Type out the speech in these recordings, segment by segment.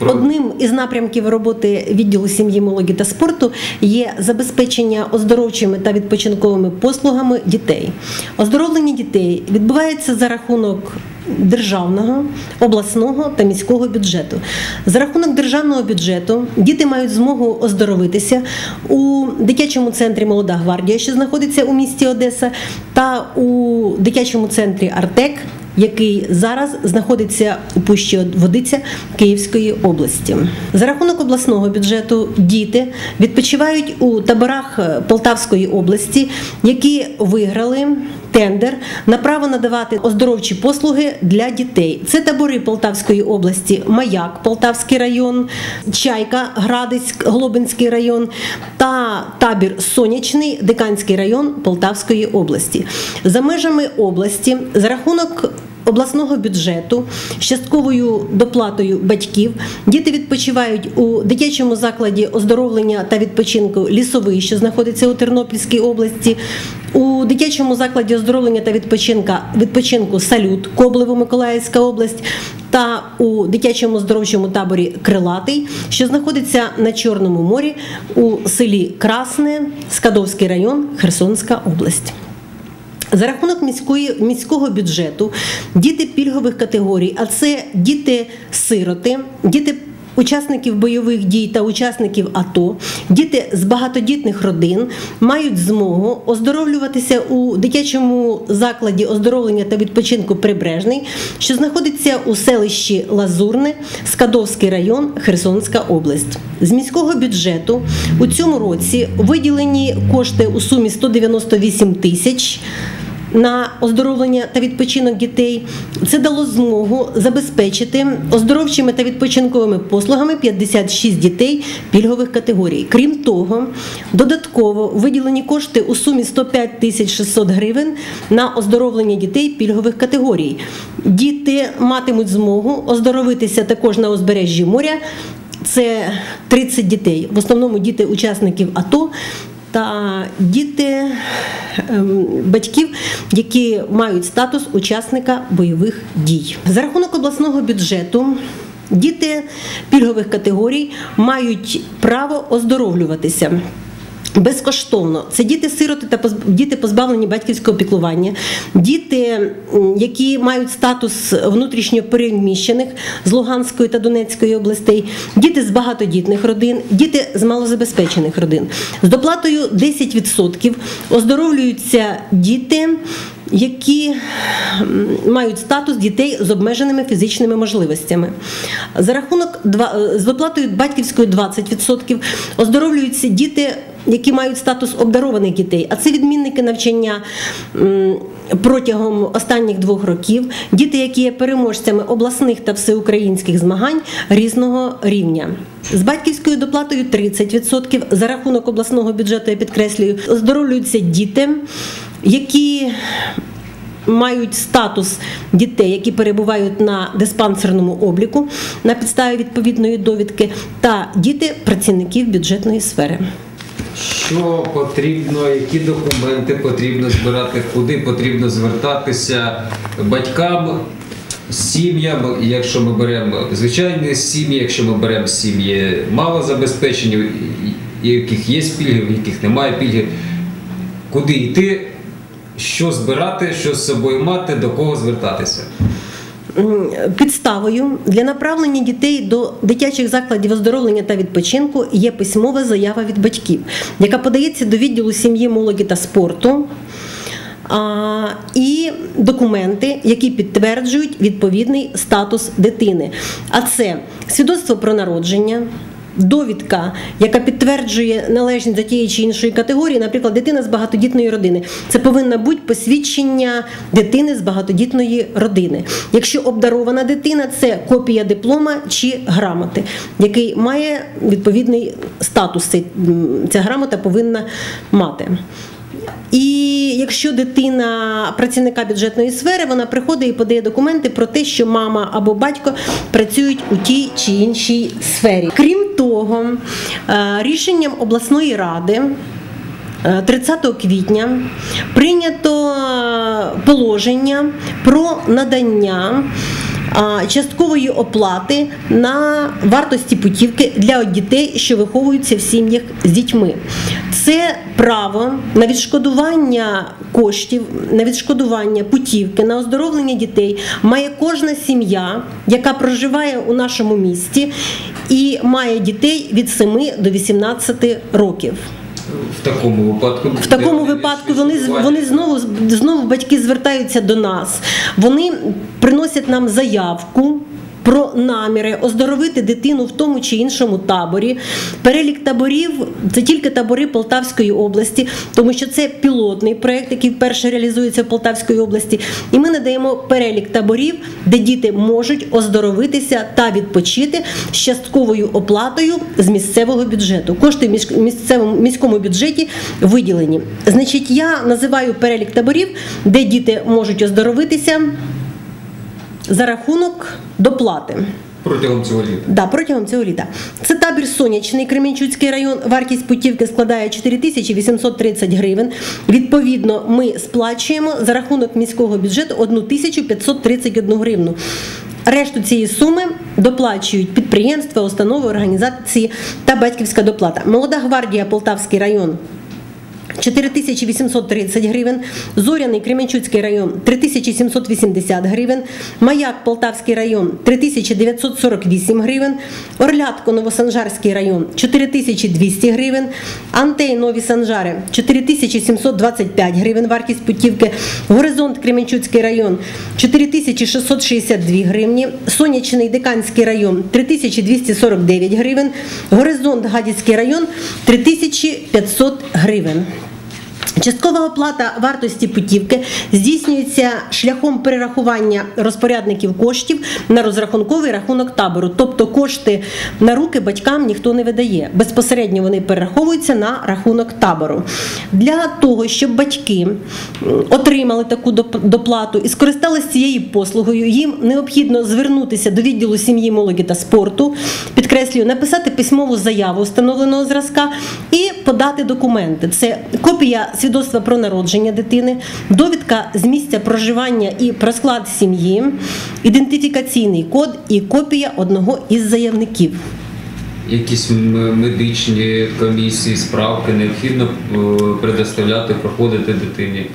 Одним із напрямків роботи відділу сім'ї, молоді та спорту є забезпечення оздоровчими та відпочинковими послугами дітей. Оздоровлення дітей відбувається за рахунок державного, обласного та міського бюджету. За рахунок державного бюджету діти мають змогу оздоровитися у дитячому центрі Молода гвардія, що знаходиться у місті Одеса, та у дитячому центрі Артек який зараз знаходиться у пущі Водиця Київської області. За рахунок обласного бюджету діти відпочивають у таборах Полтавської області, які виграли. Тендер на право надавати оздоровчі послуги для дітей. Це табори Полтавської області, Маяк, Полтавський район, Чайка, Градицьк, Глобинський район та табір Сонячний, Диканський район Полтавської області. За межами області за рахунок обласного бюджету з частковою доплатою батьків. Діти відпочивають у дитячому закладі оздоровлення та відпочинку лісовий, що знаходиться у Тернопільській області. У дитячому закладі оздоровлення та відпочинку Салют Коблево, Миколаївська область та у дитячому здоровчому таборі Крилатий, що знаходиться на Чорному морі у селі Красне, Скадовський район, Херсонська область. За рахунок міської міського бюджету діти пільгових категорій, а це діти-сироти, діти. Учасників бойових дій та учасників АТО, діти з багатодітних родин мають змогу оздоровлюватися у дитячому закладі оздоровлення та відпочинку Прибережний, що знаходиться у селищі Лазурне, Скадовський район, Херсонська область. З міського бюджету у цьому році виділені кошти у сумі 198 тисяч на оздоровлення та відпочинок дітей. Це дало змогу забезпечити оздоровчими та відпочинковими послугами 56 дітей пільгових категорій. Крім того, додатково виділені кошти у сумі 105 тисяч 600 гривень на оздоровлення дітей пільгових категорій. Діти матимуть змогу оздоровитися також на узбережжі моря. Це 30 дітей, в основному діти учасників АТО та діти ем, батьків, які мають статус учасника бойових дій. За рахунок обласного бюджету. Діти пільгових категорій мають право оздоровлюватися. Безкоштовно це діти-сироти та діти позбавлені батьківського піклування, діти, які мають статус внутрішньо переміщених з Луганської та Донецької областей, діти з багатодітних родин, діти з малозабезпечених родин. З доплатою 10% оздоровлюються діти які мають статус дітей з обмеженими фізичними можливостями. За рахунок з доплатою батьківської 20% оздоровлюються діти. Які мають статус обдарованих дітей, а це відмінники навчання протягом останніх двох років, діти, які є переможцями обласних та всеукраїнських змагань різного рівня. З батьківською доплатою 30% за рахунок обласного бюджету я підкреслюю, оздоровлюються діти які мають статус дітей, які перебувають на диспансерному обліку на підставі відповідної довідки, та діти працівників бюджетної сфери. Що потрібно, які документи потрібно збирати, куди потрібно звертатися батькам, сім'ям, якщо ми беремо звичайні сім'ї, якщо ми беремо сім'ї малозабезпечені, яких є пільги, в яких немає пільги, куди йти, що збирати, що з собою мати, до кого звертатися. Підставою для направлення дітей до дитячих закладів оздоровлення та відпочинку є письмова заява від батьків, яка подається до відділу сім'ї, молоді та спорту. І документи, які підтверджують відповідний статус дитини. А це свідоцтво про народження, довідка, яка підтверджує належність до тієї чи іншої категорії, наприклад, дитина з багатодітної родини. Це повинна бути посвідчення дитини з багатодітної родини. Якщо обдарована дитина, це копія диплома чи грамоти, який має відповідний статус. Ця грамота повинна мати. І якщо дитина працівника бюджетної сфери, вона приходить і подає документи про те, що мама або батько працюють у тій чи іншій сфері. Крім того, е, рішенням обласної ради. 30 е, квітня прийнято е, положення про надання часткової оплати на вартості путівки для дітей, що виховуються в сім'ях з дітьми. Це право на відшкодування коштів, на відшкодування путівки, на оздоровлення дітей має кожна сім'я, яка проживає у нашому місті і має дітей від 7 до 18 років. В такому випадку В такому випадку вони вони знову знову батьки звертаються до нас. Вони приносять нам заявку. Про наміри оздоровити дитину в тому чи іншому таборі. Перелік таборів це тільки табори Полтавської області, тому що це пілотний проект, який вперше реалізується в Полтавській області. І ми надаємо перелік таборів, де діти можуть оздоровитися та відпочити з частковою оплатою з місцевого бюджету. Кошти в місцевому міському бюджеті виділені. Значить, я називаю перелік таборів, де діти можуть оздоровитися за рахунок доплати. протягом цього літа. Да, протягом цього літа. Це табір Сонячний, Кременчуцький район. Вартість путівки складає 4830 гривень. Відповідно, ми сплачуємо за рахунок міського бюджету 1531 гривну. Решту цієї суми доплачують підприємства, установи, організації та батьківська доплата. Молода гвардія Полтавський район 4830 гривень, Зоряний Кременчуцький район 3780 гривень, Маяк Полтавський район 3948 гривень, Орлятко Новосанжарський район 4200 гривень, Антей Нові Санжари 4725 гривень вартість путівки, Горизонт Кременчуцький район 4662 гривні, Сонячний Диканський район 3249 гривень, Горизонт Гадяцький район 3500 гривень. Часткова оплата вартості путівки здійснюється шляхом перерахування розпорядників коштів на розрахунковий рахунок табору. Тобто кошти на руки батькам ніхто не видає. Безпосередньо вони перераховуються на рахунок табору. Для того, щоб батьки отримали таку доплату і скористалися цією послугою, їм необхідно звернутися до відділу сім'ї, молоді та спорту, підкреслюю, написати письмову заяву встановленого зразка і подати документи. Це копія свідоцтва про народження дитини, довідка з місця проживання і про склад сім'ї, ідентифікаційний код і копія одного із заявників. Якісь медичні комісії, справки необхідно е, предоставляти, проходити дитині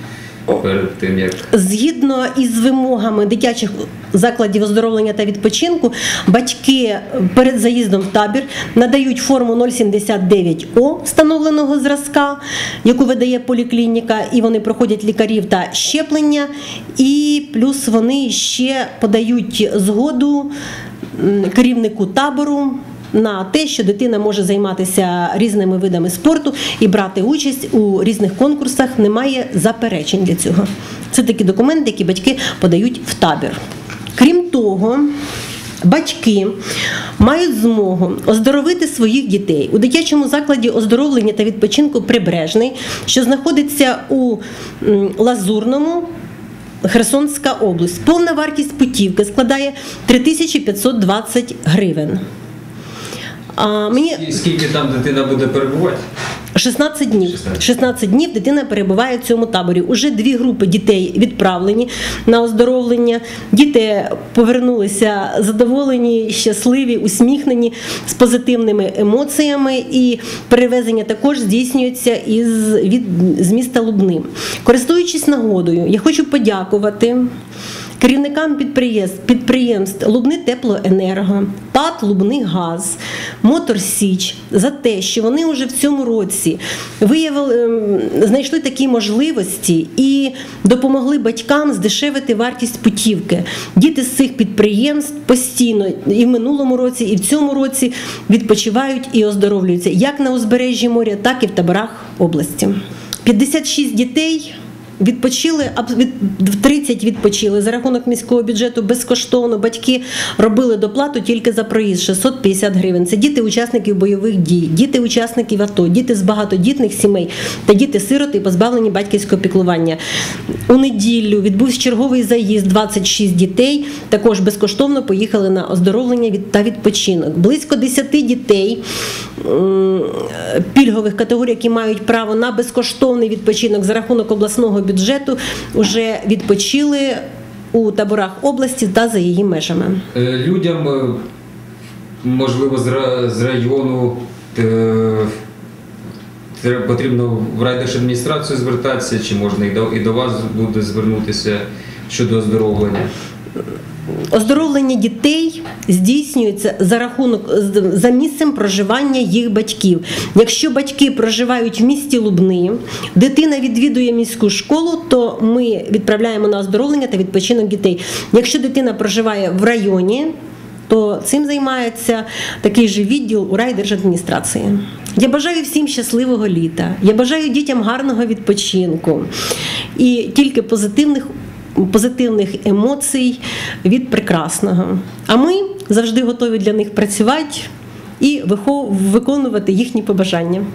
перед тим, як Згідно із вимогами дитячих закладів оздоровлення та відпочинку, батьки перед заїздом в табір надають форму 079О встановленого зразка, яку видає поліклініка, і вони проходять лікарів та щеплення. І плюс вони ще подають згоду керівнику табору. На те, що дитина може займатися різними видами спорту і брати участь у різних конкурсах, немає заперечень для цього. Це такі документи, які батьки подають в табір. Крім того, Батьки мають змогу оздоровити своїх дітей у дитячому закладі оздоровлення та відпочинку Прибережний, що знаходиться у Лазурному, Херсонська область. Повна вартість путівки складає 3520 гривень. А мені скільки там дитина буде перебувати? 16 днів. 16. 16 днів дитина перебуває в цьому таборі. Уже дві групи дітей відправлені на оздоровлення. Діти повернулися задоволені, щасливі, усміхнені з позитивними емоціями. І перевезення також здійснюється із від з міста Лубни. Користуючись нагодою, я хочу подякувати. Керівникам підприємств, підприємств Лубни Теплоенерго, ПАТ Лубни Газ, Мотор Січ за те, що вони вже в цьому році виявили, ем, знайшли такі можливості і допомогли батькам здешевити вартість путівки. Діти з цих підприємств постійно і в минулому році, і в цьому році відпочивають і оздоровлюються як на узбережжі моря, так і в таборах області. 56 дітей. Відпочили аб- від- в 30 відпочили за рахунок міського бюджету безкоштовно. Батьки робили доплату тільки за проїзд 650 гривень. Це діти учасників бойових дій, діти учасників АТО, діти з багатодітних сімей та діти сироти позбавлені батьківського піклування. У неділю відбувся черговий заїзд. 26 дітей також безкоштовно поїхали на оздоровлення та відпочинок. Близько 10 дітей пільгових категорій, які мають право на безкоштовний відпочинок за рахунок обласного бюджету, вже відпочили у таборах області та за її межами. Е, Людям, е, можливо, з району е, потрібно в райдержадміністрацію звертатися, чи можна і до вас буде звернутися щодо оздоровлення. Оздоровлення дітей здійснюється за рахунок за місцем проживання їх батьків. Якщо батьки проживають в місті Лубни, дитина відвідує міську школу, то ми відправляємо на оздоровлення та відпочинок дітей. Якщо дитина проживає в районі, то цим займається такий же відділ у райдержадміністрації. Я бажаю всім щасливого літа. Я бажаю дітям гарного відпочинку і тільки позитивних позитивних емоцій від прекрасного. А ми завжди готові для них працювати і виконувати їхні побажання.